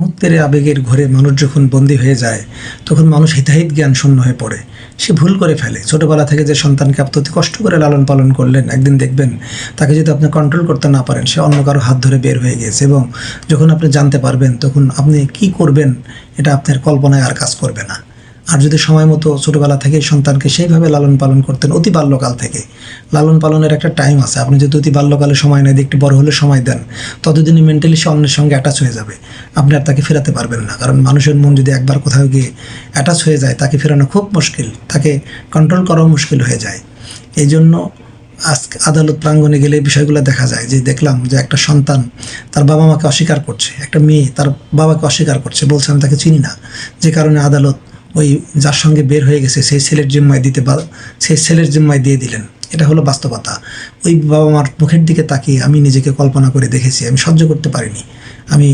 মুহূর্তের আবেগের ঘরে মানুষ যখন বন্দী হয়ে যায়, তখন মানুষ হিতাহিত জ্ঞান শূন্য হয়ে পড়ে। সে ভুল করে ফেলে। ছোটবেলা থেকে যে সন্তানকে আপনি কষ্ট করে লালন পালন করলেন, একদিন দেখবেন তাকে যদি আপনি কন্ট্রোল করতে না পারেন, সে অন্য কারও হাত ধরে বের হয়ে গেছে এবং যখন আপনি জানতে পারবেন তখন আপনি কি করবেন, এটা আপনার কল্পনায় আর কাজ করবে না। আর যদি সময় মতো ছোটোবেলা থেকে সন্তানকে সেইভাবে লালন পালন করতেন অতি বাল্যকাল থেকে। লালন পালনের একটা টাইম আছে। আপনি যদি অতি বাল্যকালে সময় নেই একটু বড় হলে সময় দেন ততদিনই মেন্টালি সে অন্যের সঙ্গে অ্যাটাচ হয়ে যাবে। আপনি আর তাকে ফেরাতে পারবেন না। কারণ মানুষের মন যদি একবার কোথাও গিয়ে অ্যাটাচ হয়ে যায়, তাকে ফেরানো খুব মুশকিল। তাকে কন্ট্রোল করাও মুশকিল হয়ে যায়। এই জন্য আজকে আদালত প্রাঙ্গণে গেলে বিষয়গুলো দেখা যায় যে দেখলাম যে একটা সন্তান তার বাবা মাকে অস্বীকার করছে, একটা মেয়ে তার বাবাকে অস্বীকার করছে, বলছে, আমি তাকে চিনি না। যে কারণে আদালত ওই যার সঙ্গে বের হয়ে গেছে, সেই ছেলের জিম্মায় দিতে সেই ছেলের জিম্মায় দিয়ে দিলেন। এটা হলো বাস্তবতা। ওই বাবা মার মুখের দিকে তাকিয়ে আমি নিজেকে কল্পনা করে দেখেছি, আমি সহ্য করতে পারিনি। আমি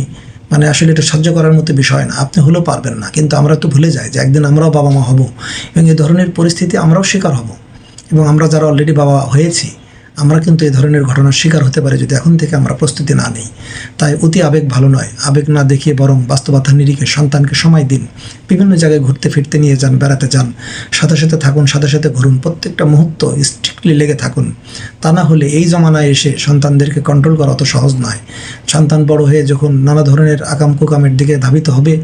মানে আসলে এটা সহ্য করার মতো বিষয় না। আপনি হলেও পারবেন না, কিন্তু আমরা তো ভুলে যাই যে একদিন আমরাও বাবা মা হব এবং এই ধরনের পরিস্থিতি আমরাও শিকার হব। এবং আমরা যারা অলরেডি বাবা হয়েছি আমরা কিন্তু এই ধরনের ঘটনার শিকার হতে পারি যদি এখন থেকে আমরা প্রস্তুতি না নিই। তাই অতি আবেগ ভালো নয়। আবেগ না দেখিয়ে বরং বাস্তবতা নিরিখে সন্তানকে সময় দিন। বিভিন্ন জায়গায় ঘুরতে ফিরতে নিয়ে যান, বেড়াতে যান। সাথে সাথে থাকুন, সাথে সাথে ঘুরুন। প্রত্যেকটা মুহূর্ত স্ট্রিক্টলি লেগে থাকুন। তা না হলে এই জমানায় এসে সন্তানদেরকে কন্ট্রোল করা অত সহজ নয়। সন্তান বড় হয়ে যখন নানা ধরনের আকাম কুকামের দিকে ধাবিত হবে,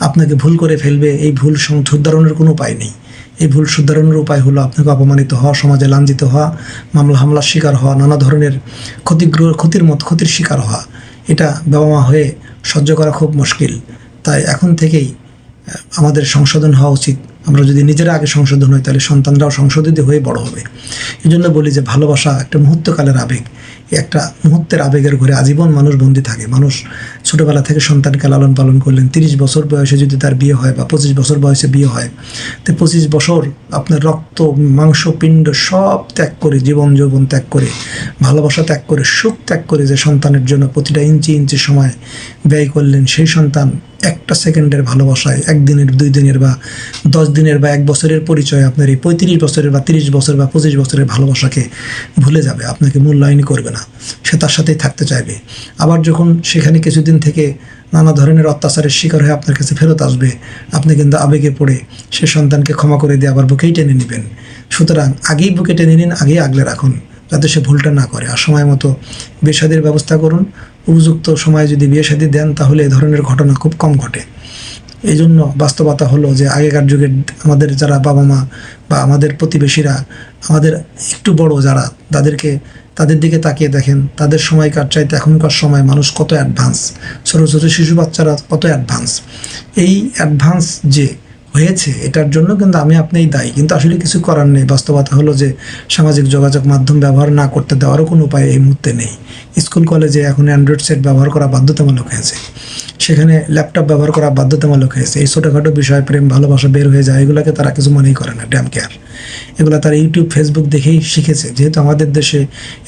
আপনাকে ভুল করে ফেলবে। এই ভুল শুদ্ধারণের কোনো উপায় নেই। এই ভুল শুদ্ধারণের উপায় হলো আপনাকে অপমানিত হওয়া, সমাজে লাঞ্ছিত হওয়া, মামলা হামলার শিকার হওয়া, নানা ধরনের ক্ষতিগ্র ক্ষতির মত, ক্ষতির শিকার হওয়া। এটা বাবা মা হয়ে সহ্য করা খুব মুশকিল। তাই এখন থেকেই আমাদের সংশোধন হওয়া উচিত। আমরা যদি নিজেরা আগে সংশোধন হই, তাহলে সন্তানরাও সংশোধিত হয়ে বড় হবে। এই জন্য বলি যে, ভালোবাসা একটা মুহূর্তকালের আবেগ। একটা মুহূর্তের আবেগের ঘরে আজীবন মানুষ বন্দী থাকে। মানুষ ছোটোবেলা থেকে সন্তানকে লালন পালন করলেন, তিরিশ বছর বয়সে যদি তার বিয়ে হয় বা পঁচিশ বছর বয়সে বিয়ে হয়, তো পঁচিশ বছর আপনার রক্ত, মাংস, পিণ্ড সব ত্যাগ করে, জীবন যৌবন ত্যাগ করে, ভালোবাসা ত্যাগ করে, সুখ ত্যাগ করে যে সন্তানের জন্য প্রতিটা ইঞ্চি ইঞ্চি সময় ব্যয় করলেন, সেই সন্তান একটা সেকেন্ডের ভালোবাসায়, একদিনের দুই দিনের বা দশ দিনের বা এক বছরের পরিচয় আপনার এই পঁয়ত্রিশ বছরের বা তিরিশ বছর বা পঁচিশ বছরের ভালোবাসাকে ভুলে যাবে, আপনাকে মূল্যায়নই করবে না, সে তার সাথেই থাকতে চাইবে। আবার যখন সেখানে কিছুদিন থেকে নানা ধরনের অত্যাচারের শিকার হয়ে আপনার কাছে ফেরত আসবে, আপনি কিন্তু আবেগে পড়ে সে সন্তানকে ক্ষমা করে দিয়ে আবার বুকেই টেনে নেবেন। সুতরাং আগেই বুকে টেনে নিন, আগেই আগলে রাখুন। যাতে সে ভুলটা না করে। আর সময় মতো বিয়ে ব্যবস্থা করুন। উপযুক্ত সময়ে যদি বিয়ে শাদি দেন, তাহলে এ ধরনের ঘটনা খুব কম ঘটে। এই জন্য বাস্তবতা হলো যে, আগেকার যুগের আমাদের যারা বাবা মা বা আমাদের প্রতিবেশীরা, আমাদের একটু বড় যারা, তাদেরকে, তাদের দিকে তাকিয়ে দেখেন, তাদের সময়কার চাইতে এখনকার সময় মানুষ কত অ্যাডভান্স। ছোটো ছোটো শিশু বাচ্চারা কত অ্যাডভান্স। এই অ্যাডভান্স যে হয়েছে, এটার জন্য কিন্তু আমি আপনিই দায়ী। কিন্তু আসলে কিছু করার নেই। বাস্তবতা হলো যে সামাজিক যোগাযোগ মাধ্যম ব্যবহার না করতে দেওয়ারও কোনো উপায় এই মুহূর্তে নেই। স্কুল, কলেজে এখন অ্যান্ড্রয়েড সেট ব্যবহার করা বাধ্যতামূলক হয়েছে। সেখানে ল্যাপটপ ব্যবহার করা বাধ্যতামূলক হয়েছে। এই ছোটোখাটো বিষয়, প্রেম, ভালোবাসা বের হয়ে যায়, এগুলোকে তারা কিছু মনেই করে না ড্যাম কেয়ার এগুলো তারা ইউটিউব ফেসবুক দেখেই শিখেছে। যেহেতু আমাদের দেশে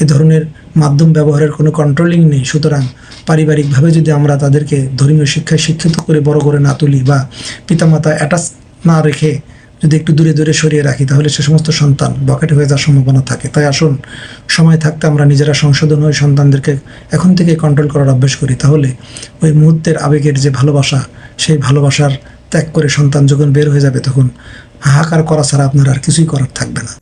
এ ধরনের মাধ্যম ব্যবহারের কোনো কন্ট্রোলিং নেই। সুতরাং পারিবারিকভাবে যদি আমরা তাদেরকে ধর্মীয় শিক্ষায় শিক্ষিত করে বড় করে না তুলি বা পিতামাতা অ্যাটাচ না রেখে যদি একটু দূরে দূরে সরিয়ে রাখি, তাহলে সে সমস্ত সন্তান বকেট হয়ে যাওয়ার সম্ভাবনা থাকে। তাই আসুন, সময় থাকতে আমরা নিজেরা সংশোধন হয়ে সন্তানদেরকে এখন থেকে কন্ট্রোল করার অভ্যেস করি। তাহলে ওই মুহূর্তের আবেগের যে ভালোবাসা, সেই ভালোবাসার ত্যাগ করে সন্তান যখন বের হয়ে যাবে, তখন হাহাকার করা ছাড়া আপনার আর কিছুই করার থাকবে না।